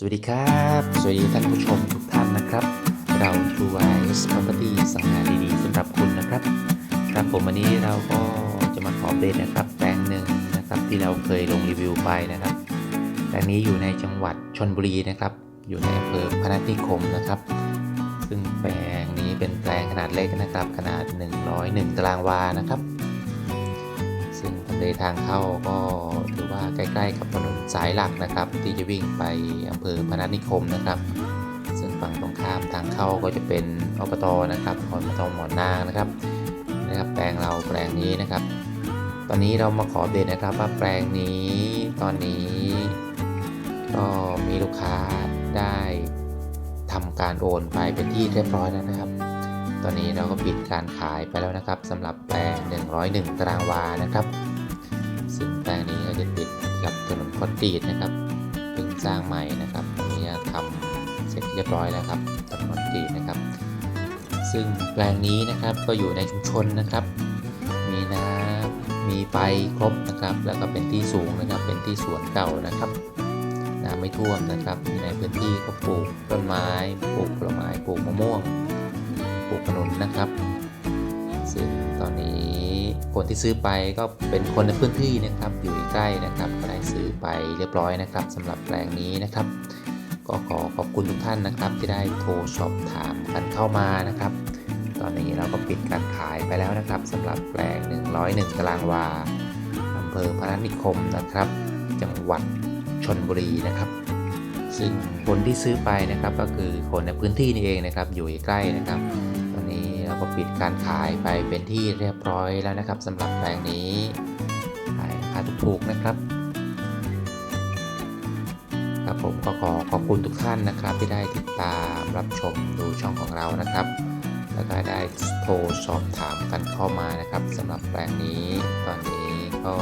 สวัสดีครับ สวัสดีท่านผู้ชมทุกท่านนะครับ เราทูไวส์ Property สังหาดีๆสำหรับคุณนะครับ ครับผมวันนี้เราก็จะมาขอเดตนะครับแปลงหนึ่งนะครับที่เราเคยลงรีวิวไปนะครับแปลงนี้อยู่ในจังหวัดชนบุรีนะครับ อยู่ในอำเภอพนัสนิคมนะครับ ซึ่งแปลงนี้เป็นแปลงขนาดเล็กนะครับ ขนาด 101 ตารางวานะครับ ซึ่งทำเลทางเข้าก็ ใกล้ ๆ กับถนนสายหลักนะครับ ที่จะวิ่งไปอำเภอพนัสนิคมนะครับ ซึ่งฝั่งตรงข้ามทางเข้าก็จะเป็นอบตนะครับอบตหมอนนางนะครับนะครับแปลงเราแปลงนี้นะครับ ตอนนี้เรามาขอเดตนะครับว่าแปลงนี้ตอนนี้ ก็มีลูกค้าได้ทำการโอนไปเป็นที่เรียบร้อยแล้วนะครับ ตอนนี้เราก็ปิดการขายไปแล้วนะครับสำหรับแปลง 101 ตารางวานะครับ ซึ่งแปลงนี้ก็จะติด กับถนนคอนกรีตนะครับเพิ่งสร้างใหม่นะครับตรงนี้ทำเสร็จเรียบร้อยแล้วครับถนนคอนกรีตนะครับ ซึ่งแปลงนี้นะครับก็อยู่ในชุมชนนะครับ มีน้ำมีไฟครบนะครับ แล้วก็เป็นที่สูงนะครับเป็นที่สวนเก่านะครับน้ำไม่ท่วมนะครับมีในพื้นที่ก็ปลูกต้นไม้ ปลูกผลไม้ ปลูกมะม่วง ปลูกขนุนนะครับ ซึ่งตอนนี้คนที่ซื้อไปก็เป็นคนในพื้นที่นะครับ อยู่ใกล้นะครับก็ได้ซื้อไปเรียบร้อยนะครับสำหรับแปลงนี้นะครับ ก็ขอขอบคุณทุกท่านนะครับ ที่ได้โทรสอบถามกันเข้ามานะครับ ตอนนี้เราก็ปิดการขายไปแล้วนะครับสำหรับแปลง 101 ตารางวาอำเภอพนัสนิคมนะครับ จังหวัดชนบุรีนะครับซึ่งคนที่ซื้อไปนะครับก็คือคนในพื้นที่นี่เองนะครับ อยู่ใกล้นะครับ เราก็ปิดการขายไปเป็นที่เรียบร้อยแล้วนะครับสำหรับแปลงนี้ขายราคาถูกๆนะครับครับผมก็ขอขอบคุณทุกท่านนะครับ ที่ได้ติดตามรับชมดูช่องของเรานะครับ แล้วก็ได้โทรสอบถามกันเข้ามานะครับสำหรับแปลงนี้ตอนนี้ก็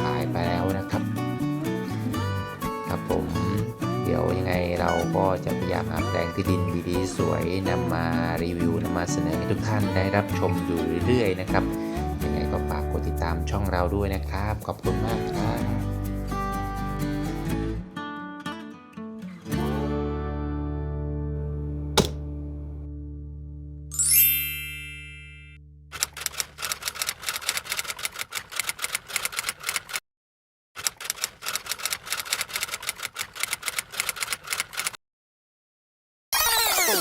ขายไปแล้วนะครับครับ เราก็จะพยายามหาแปลงที่ดินดีๆ สวยนำมารีวิวนำมาเสนอให้ทุกท่านได้รับชมอยู่เรื่อยๆนะครับยังไงก็ฝากกดติดตามช่องเราด้วยนะครับ ขอบคุณมากครับ